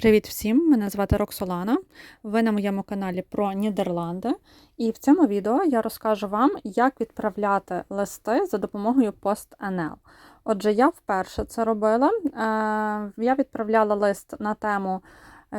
Привіт всім! Мене звати Роксолана. Ви на моєму каналі про Нідерланди. І в цьому відео я розкажу вам, як відправляти листи за допомогою PostNL. Отже, я вперше це робила. Е, Я відправляла лист на тему,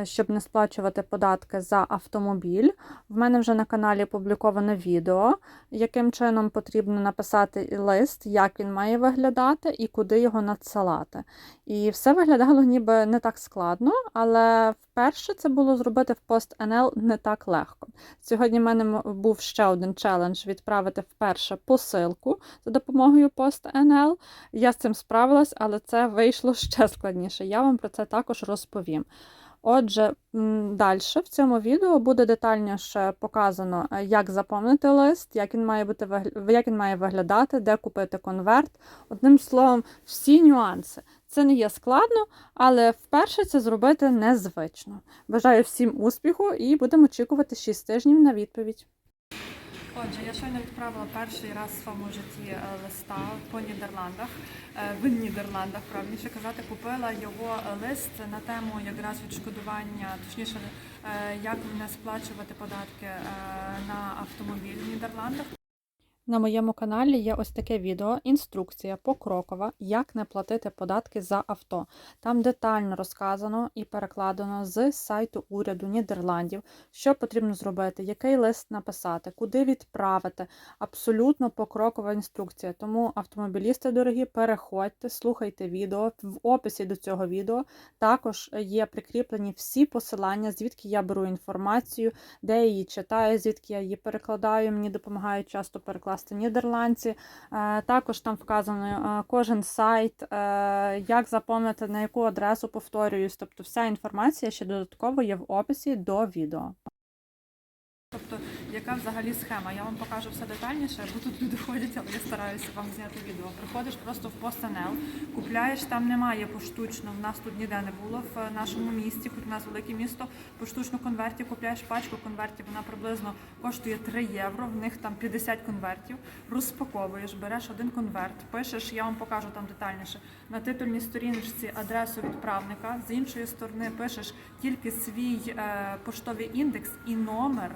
щоб не сплачувати податки за автомобіль. В мене вже на каналі опубліковане відео, яким чином потрібно написати лист, як він має виглядати і куди його надсилати. І все виглядало ніби не так складно, але вперше це було зробити в PostNL не так легко. Сьогодні в мене був ще один челендж відправити вперше посилку за допомогою PostNL. Я з цим справилась, але це вийшло ще складніше. Я вам про це також розповім. Отже, далі в цьому відео буде детальніше показано, е, як заповнити лист, як він має бути як він має виглядати, де купити конверт. Одним словом, всі нюанси. Це не є складно, але вперше це зробити незвично. Бажаю всім успіху і будемо очікувати 6 тижнів на відповідь. Отже, я щойно відправила перший раз в своєму житті е, листа по Нідерландах. Е, В Нідерландах, правильніше казати, купила його е, лист на тему якраз відшкодування, точніше, як не сплачувати податки на автомобіль в Нідерландах. На моєму каналі є ось таке відео, інструкція покрокова, як не платити податки за авто. Там детально розказано і перекладено з сайту уряду Нідерландів, що потрібно зробити, який лист написати, куди відправити. Абсолютно покрокова інструкція. Тому автомобілісти дорогі, переходьте, слухайте відео. В описі до цього відео також є прикріплені всі посилання, звідки я беру інформацію, де я її читаю, звідки я її перекладаю. Мені допомагають часто перекласти нідерландці. Е, Також там вказано е, кожен сайт, е, як заповнити, на яку адресу повторююсь. Тобто вся інформація ще додатково є в описі до відео. Тобто, яка взагалі схема? Я вам покажу все детальніше, бо тут люди ходять, але я стараюся вам зняти відео. Приходиш просто в PostNL, купляєш, там немає поштучно, в нас тут ніде не було в нашому місті, хоч у нас велике місто, поштучно конвертів, купляєш пачку конвертів, вона приблизно коштує 3 євро, в них там 50 конвертів, розпаковуєш, береш один конверт, пишеш, я вам покажу там детальніше, на титульній сторіночці адресу відправника, з іншої сторони пишеш тільки свій е, поштовий індекс і номер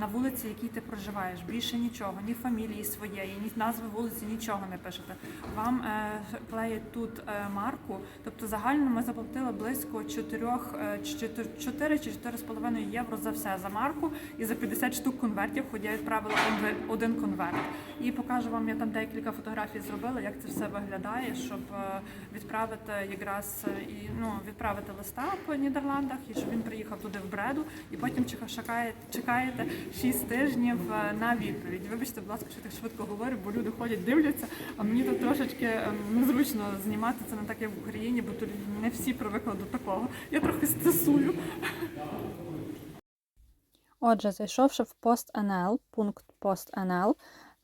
на вулиці, якій ти проживаєш. Більше нічого, ні фамілії своєї, ні назви вулиці, нічого не пишете. Вам е, клеять тут е, марку. Тобто загально ми заплатили близько 4, е, чи 4 чи 4,5 євро за все за марку і за 50 штук конвертів, хоч я відправила один- конверт. І покажу вам, я там декілька фотографій зробила, як це все виглядає, щоб е, відправити якраз е, і ну відправити листа по Нідерландах, і щоб він приїхав туди в бреду, і потім чека- чекає, чекаєте 6 тижнів е, на відповідь. Вибачте, будь ласка, що я так швидко говорю, бо люди ходять, дивляться, а мені тут трошечки е, незручно знімати це не так, як в Україні, бо тут не всі привикли до такого. Я трохи стресую. Отже, зайшовши в PostNL, пункт PostNL,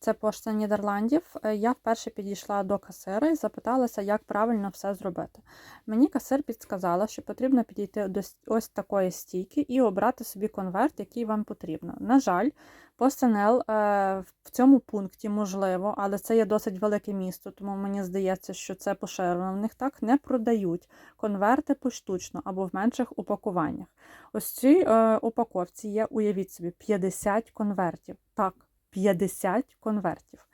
це пошта Нідерландів, е, я вперше підійшла до касира і запиталася, як правильно все зробити. Мені касир підсказала, що потрібно підійти до ось такої стійки і обрати собі конверт, який вам потрібно. На жаль, PostNL е, в цьому пункті можливо, але це є досить велике місто, тому мені здається, що це поширено. В них так не продають конверти поштучно або в менших упакуваннях. Ось цій е, упаковці є, уявіть собі, 50 конвертів. Так, 50 конвертів.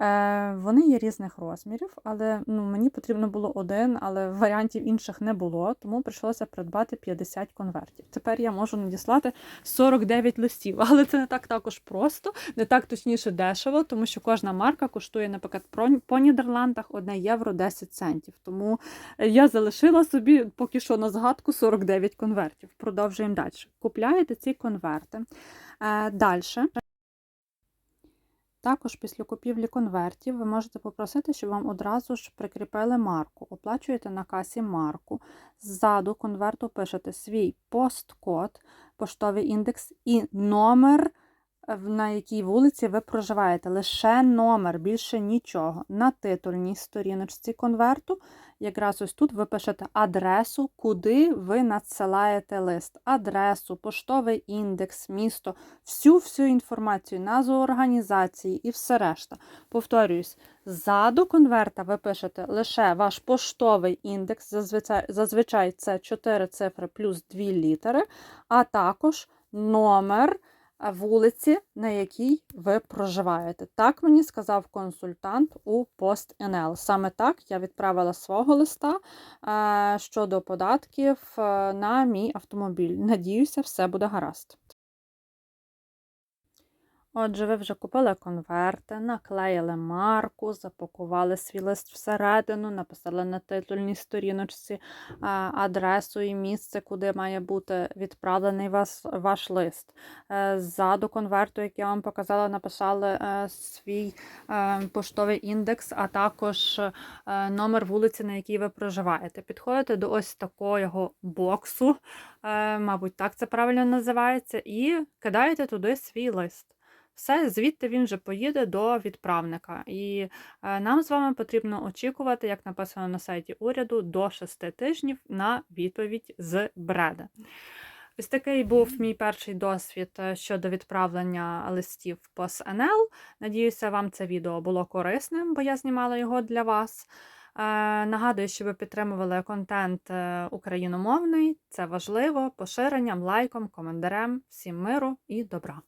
Е, вони є різних розмірів, але ну, мені потрібно було один, але варіантів інших не було, тому прийшлося придбати 50 конвертів. Тепер я можу надіслати 49 листів, але це не так також просто, не так точніше дешево, тому що кожна марка коштує, наприклад, по Нідерландах 1 євро 10 центів. Тому я залишила собі поки що на згадку 49 конвертів. Продовжуємо далі. Купляєте ці конверти. Е, далі. Також після купівлі конвертів ви можете попросити, щоб вам одразу ж прикріпили марку. Оплачуєте на касі марку. Ззаду конверту пишете свій посткод, поштовий індекс і номер на якій вулиці ви проживаєте. Лише номер, більше нічого. На титульній сторіночці конверту, якраз ось тут ви пишете адресу, куди ви надсилаєте лист. Адресу, поштовий індекс, місто, всю всю інформацію, назву організації і все решта. Повторююсь, ззаду конверта ви пишете лише ваш поштовий індекс, зазвичай, зазвичай це 4 цифри плюс 2 літери, а також номер вулиці, на якій ви проживаєте. Так мені сказав консультант у PostNL. Саме так я відправила свого листа е, щодо податків е, на мій автомобіль. Надіюся, все буде гаразд. Отже, ви вже купили конверти, наклеїли марку, запакували свій лист всередину, написали на титульній сторіночці адресу і місце, куди має бути відправлений вас, ваш лист. Е, Ззаду конверту, який я вам показала, написали е, свій е, поштовий індекс, а також номер вулиці, на якій ви проживаєте. Підходите до ось такого боксу, мабуть, так це правильно називається, і кидаєте туди свій лист. Все, звідти він вже поїде до відправника. І е, нам з вами потрібно очікувати, як написано на сайті уряду, до 6 тижнів на відповідь з Бреда. Ось такий був мій перший досвід е, щодо відправлення листів по СНЛ. Надіюся, вам це відео було корисним, бо я знімала його для вас. Е, Нагадую, що ви підтримували контент україномовний. Це важливо. Поширенням, лайком, коментарем. Всім миру і добра.